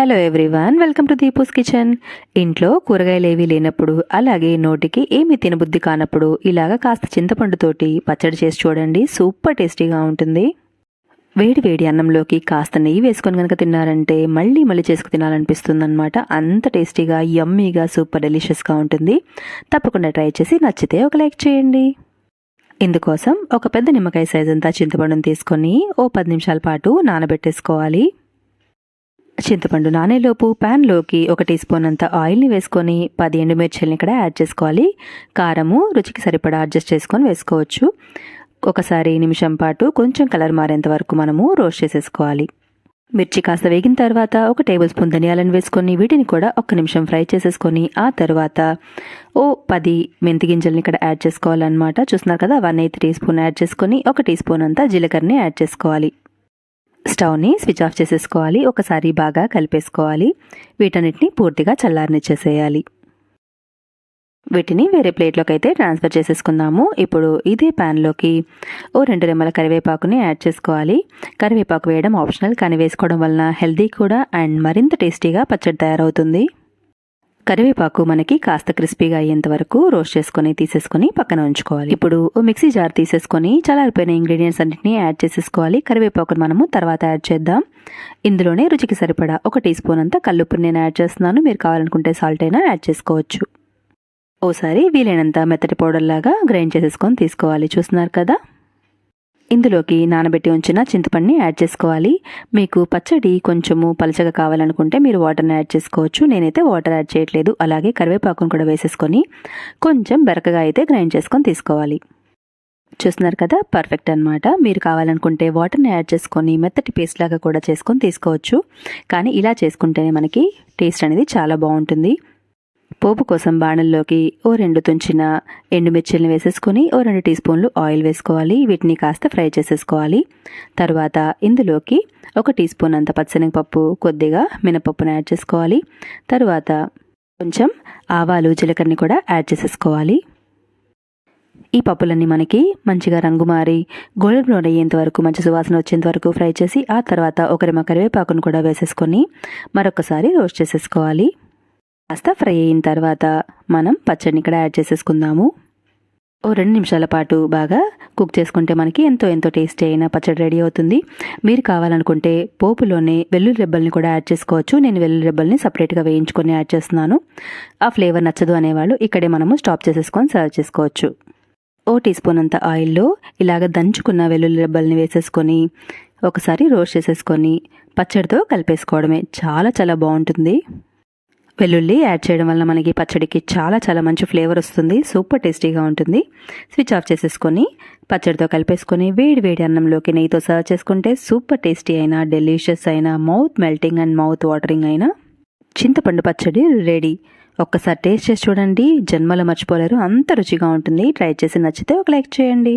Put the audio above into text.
Hello everyone welcome to Deepu's kitchen ఇంట్లో కూరగాయలు ఏవి లేనప్పుడు అలాగే నోటికి ఏమి తినబుద్ధి కానప్పుడు ఇలాగ కాస్త చింతపండుతోటి పచ్చడి చేసి చూడండి సూపర్ టేస్టీగా ఉంటుంది. వేడి వేడి అన్నంలోకి కాస్త నెయ్యి వేసుకొని కనుక తిన్నారంటే మళ్ళీ మళ్ళీ చేసుకు తినాలనిపిస్తుంది అనమాట అంత టేస్టీగా యమ్మీగా సూపర్ డెలిషియస్గా ఉంటుంది. తప్పకుండా ట్రై చేసి నచ్చితే ఒక లైక్ చేయండి. ఇందుకోసం ఒక పెద్ద నిమ్మకాయ సైజ్ అంతా చింతపండుని తీసుకొని ఓ పది నిమిషాల పాటు నానబెట్టేసుకోవాలి. చింతపండు నానేలోపు ప్యాన్లోకి ఒక టీ స్పూన్ అంత ఆయిల్ని వేసుకొని పది ఎండుమిర్చిల్ని ఇక్కడ యాడ్ చేసుకోవాలి. కారము రుచికి సరిపడా అడ్జస్ట్ చేసుకొని వేసుకోవచ్చు. ఒకసారి నిమిషం పాటు కొంచెం కలర్ మారేంత వరకు మనము రోస్ట్ చేసేసుకోవాలి. మిర్చి కాస్త వేగిన తర్వాత ఒక టేబుల్ స్పూన్ ధనియాలను వేసుకొని వీటిని కూడా ఒక్క నిమిషం ఫ్రై చేసేసుకొని ఆ తర్వాత ఓ పది మెంతి గింజల్ని ఇక్కడ యాడ్ చేసుకోవాలన్నమాట. చూస్తున్నారు కదా one eighth teaspoon add చేసుకొని ఒక టీ స్పూన్ అంతా జీలకర్రని యాడ్ చేసుకోవాలి. స్టవ్ని స్విచ్ ఆఫ్ చేసేసుకోవాలి ఒకసారి బాగా కలిపేసుకోవాలి. వీటన్నిటిని పూర్తిగా చల్లారనిచ్చేసేయాలి. వీటిని వేరే ప్లేట్లోకి అయితే ట్రాన్స్ఫర్ చేసేసుకుందాము. ఇప్పుడు ఇదే ప్యాన్లోకి ఓ రెండు రెమ్మల కరివేపాకుని యాడ్ చేసుకోవాలి. కరివేపాకు వేయడం ఆప్షనల్ కానీ వేసుకోవడం వలన హెల్దీ కూడా అండ్ మరింత టేస్టీగా పచ్చడి తయారవుతుంది. కరివేపాకు మనకి కాస్త క్రిస్పీగా అయ్యేంత వరకు రోస్ట్ చేసుకొని తీసేసుకొని పక్కన ఉంచుకోవాలి. ఇప్పుడు మిక్సీ జార్ తీసేసుకొని చల్లారిపోయిన ఇంగ్రీడియంట్స్ అన్నింటినీ యాడ్ చేసేసుకోవాలి. కరివేపాకును మనము తర్వాత యాడ్ చేద్దాం. ఇందులోనే రుచికి సరిపడా ఒక టీ స్పూన్ అంతా కల్లుప్పుని నేను యాడ్ చేస్తున్నాను. మీరు కావాలనుకుంటే సాల్ట్ అయినా యాడ్ చేసుకోవచ్చు. ఓసారి వీలైనంత మెత్తటి పౌడర్ లాగా గ్రైండ్ చేసేసుకొని తీసుకోవాలి. చూస్తున్నారు కదా? ఇందులోకి నానబెట్టి ఉంచిన చింతపండుని యాడ్ చేసుకోవాలి. మీకు పచ్చడి కొంచెము పలచగా కావాలనుకుంటే మీరు వాటర్ని యాడ్ చేసుకోవచ్చు. నేనైతే వాటర్ యాడ్ చేయట్లేదు. అలాగే కరివేపాకును కూడా వేసేసుకొని కొంచెం బెరకగా అయితే గ్రైండ్ చేసుకొని తీసుకోవాలి. చూస్తున్నారు కదా? పర్ఫెక్ట్ అనమాట మీరు కావాలనుకుంటే వాటర్ని యాడ్ చేసుకొని మెత్తటి పేస్ట్ లాగా కూడా చేసుకొని తీసుకోవచ్చు. కానీ ఇలా చేసుకుంటేనే మనకి టేస్ట్ అనేది చాలా బాగుంటుంది. పోపు కోసం బాణల్లోకి ఓ రెండు తుంచిన ఎండుమిర్చిల్ని వేసేసుకొని ఓ రెండు టీ స్పూన్లు ఆయిల్ వేసుకోవాలి. వీటిని కాస్త ఫ్రై చేసేసుకోవాలి. తర్వాత ఇందులోకి ఒక టీ స్పూన్ అంత పచ్చనగపప్పు కొద్దిగా మినపప్పును యాడ్ చేసుకోవాలి. తర్వాత కొంచెం ఆవాలు జీలకర్రని కూడా యాడ్ చేసేసుకోవాలి. ఈ పప్పులన్నీ మనకి మంచిగా రంగు మారి గోల్డెన్ బ్రౌన్ అయ్యేంత వరకు మంచి సువాసన వచ్చేంత వరకు ఫ్రై చేసి ఆ తర్వాత ఒకరిమ కరివేపాకును కూడా వేసేసుకొని మరొకసారి రోస్ట్ చేసేసుకోవాలి. కాస్త ఫ్రై అయిన తర్వాత మనం పచ్చడిని ఇక్కడ యాడ్ చేసేసుకుందాము. ఓ రెండు నిమిషాల పాటు బాగా కుక్ చేసుకుంటే మనకి ఎంతో ఎంతో టేస్టీ అయిన పచ్చడి రెడీ అవుతుంది. మీరు కావాలనుకుంటే పోపులోనే వెల్లుల్లి రెబ్బల్ని కూడా యాడ్ చేసుకోవచ్చు. నేను వెల్లుల్లి రెబ్బల్ని సపరేట్గా వేయించుకొని యాడ్ చేస్తున్నాను. ఆ ఫ్లేవర్ నచ్చదు అనేవాళ్ళు ఇక్కడే మనము స్టాప్ చేసేసుకొని సర్వ్ చేసుకోవచ్చు. ఓ టీ స్పూన్ అంత ఆయిల్లో ఇలాగ దంచుకున్న వెల్లుల్లి రెబ్బల్ని వేసేసుకొని ఒకసారి రోస్ట్ చేసేసుకొని పచ్చడితో కలిపేసుకోవడమే. చాలా చాలా బాగుంటుంది. వెల్లుల్లి యాడ్ చేయడం వల్ల మనకి పచ్చడికి చాలా చాలా మంచి ఫ్లేవర్ వస్తుంది. సూపర్ టేస్టీగా ఉంటుంది. స్విచ్ ఆఫ్ చేసేసుకొని పచ్చడితో కలిపేసుకొని వేడి వేడి అన్నంలోకి నెయ్యితో సర్వ్ చేసుకుంటే సూపర్ టేస్టీ అయినా డెలిషియస్ అయినా mouth melting and mouth watering అయినా చింతపండు పచ్చడి రెడీ. ఒక్కసారి టేస్ట్ చేసి చూడండి. జన్మలో మర్చిపోలేరు. అంత రుచిగా ఉంటుంది. ట్రై చేసి నచ్చితే ఒక లైక్ చేయండి.